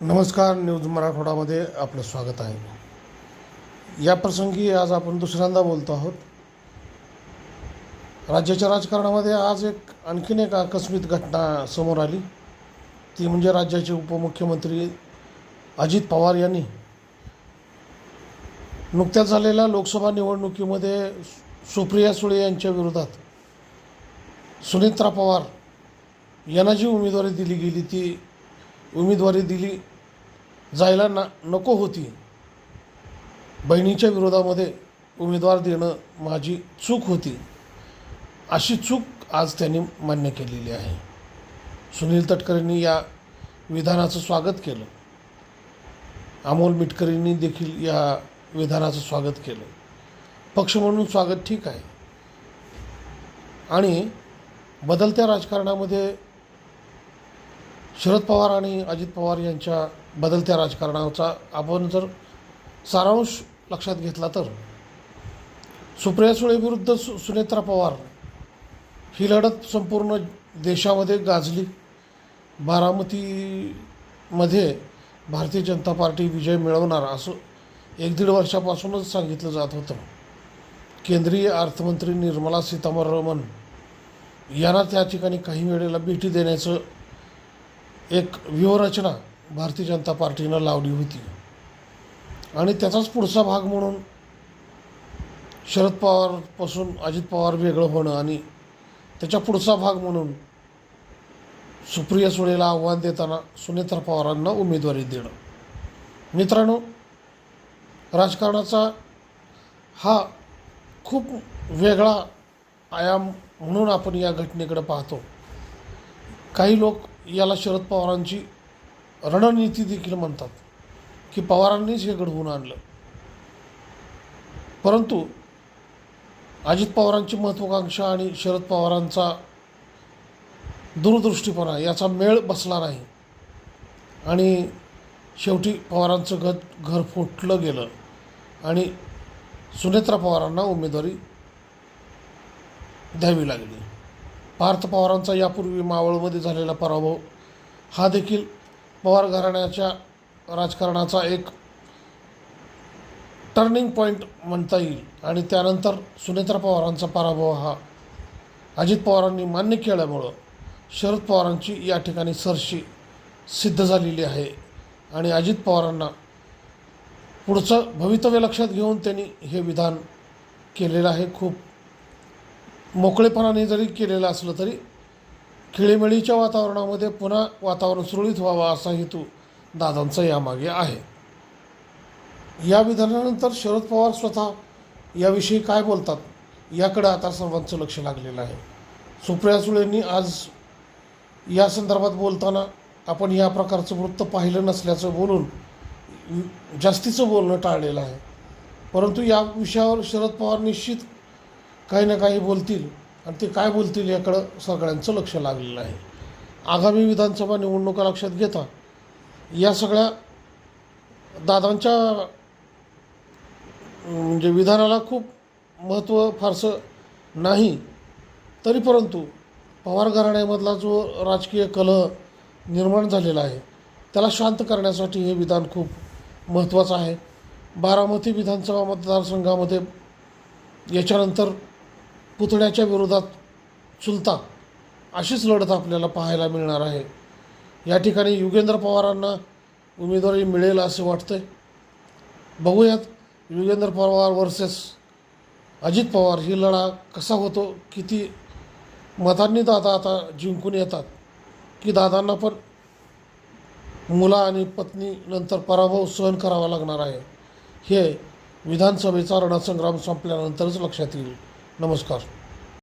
नमस्कार न्यूज मराठवाडामध्ये आपलं स्वागत आहे. या प्रसंगी आज आपण दुसऱ्यांदा बोलतो आहोत. राज्याच्या राजकारणामध्ये आज एक आणखीन एक आकस्मिक घटना समोर आली. ती म्हणजे राज्याचे उपमुख्यमंत्री अजित पवार यांनी नुकत्याच झालेल्या लोकसभा निवडणुकीमध्ये सुप्रिया सुळे यांच्या विरोधात सुनित्रा पवार यांना जी उमेदवारी दिली गेली ती उमेदवारी दिली जायला ना नको होती. बहिणीच्या विरोधामध्ये उमेदवार देणं माझी चूक होती. अशी चूक आज त्यांनी मान्य केलेली आहे. सुनील तटकरेंनी या विधानाचं स्वागत केलं. अमोल मिटकरींनी देखील या विधानाचं स्वागत केलं. पक्ष म्हणून स्वागत ठीक आहे. आणि बदलत्या राजकारणामध्ये शरद पवार आणि अजित पवार यांच्या बदलत्या राजकारणाचा आपण जर सारांश लक्षात घेतला तर सुप्रिया सुळेविरुद्ध सु सुनेत्रा पवार ही लढत संपूर्ण देशामध्ये गाजली. बारामतीमध्ये भारतीय जनता पार्टी विजय मिळवणार असं एक दीड वर्षापासूनच सांगितलं जात होतं. केंद्रीय अर्थमंत्री निर्मला सीतारामन यांना त्या ठिकाणी काही वेळेला भेटी देण्याचं एक व्यूहरचना भारतीय जनता पार्टीनं लावली होती. आणि त्याचाच पुढचा भाग म्हणून शरद पवारपासून अजित पवार वेगळं होणं आणि त्याच्या पुढचा भाग म्हणून सुप्रिया सुळेला आव्हान देताना सुनेत्रा पवारांना उमेदवारी देणं. मित्रांनो राजकारणाचा हा खूप वेगळा आयाम म्हणून आपण या घटनेकडे पाहतो. काही लोक याला शरद पवारांची रणनीती देखील म्हणतात की पवारांनीच हे घडवून आणलं. परंतु अजित पवारांची महत्त्वाकांक्षा आणि शरद पवारांचा दूरदृष्टीपणा याचा मेळ बसला नाही आणि शेवटी पवारांचं घर घर फुटलं गेलं आणि सुनेत्रा पवारांना उमेदवारी द्यावी लागली. पार्थ पवारांचा यापूर्वी मावळमध्ये झालेला पराभव हा देखील पवार घराण्याच्या राजकारणाचा एक टर्निंग पॉईंट म्हणता येईल. आणि त्यानंतर सुनेत्रा पवारांचा पराभव हा अजित पवारांनी मान्य केल्यामुळं शरद पवारांची या ठिकाणी सरशी सिद्ध झालेली आहे. आणि अजित पवारांना पुढचं भवितव्य लक्षात घेऊन त्यांनी हे विधान केलेलं आहे. खूप मोकळेपणाने जरी केलेलं असलं तरी खेळीमेळीच्या वातावरणामध्ये पुन्हा वातावरण सुरळीत व्हावं असा हेतू दादांचा यामागे आहे. या विधानानंतर शरद पवार स्वतः याविषयी काय बोलतात याकडं आता सर्वांचं लक्ष लागलेलं आहे. सुप्रिया सुळेंनी आज या संदर्भात बोलताना आपण या प्रकारचं वृत्त पाहिलं नसल्याचं बोलून जास्तीचं बोलणं टाळलेलं आहे. परंतु या विषयावर शरद पवार निश्चित काही ना काही बोलतील. आणि ते काय बोलतील याकडं सगळ्यांचं लक्ष लागलेलं आहे. आगामी विधानसभा निवडणुका लक्षात घेता या सगळ्या दादांच्या म्हणजे विधानाला खूप महत्त्व फारसं नाही. तरी परंतु पवार घराण्यामधला जो राजकीय कलह निर्माण झालेला आहे त्याला शांत करण्यासाठी हे विधान खूप महत्त्वाचं आहे. बारामती विधानसभा मतदारसंघामध्ये याच्यानंतर पुतळ्याच्या विरोधात चुलता अशीच लढत आपल्याला पाहायला मिळणार आहे. या ठिकाणी युगेंद्र पवारांना उमेदवारी मिळेल असं वाटते बघूयात युगेंद्र पवार वर्सेस अजित पवार ही लढा कसा होतो किती मतांनी दादा आता जिंकून येतात की दादांना पण मुला आणि पत्नी नंतर पराभव सहन करावा लागणार आहे. हे विधानसभेचा रणसंग्राम संपल्यानंतरच लक्षात येईल. नमस्कार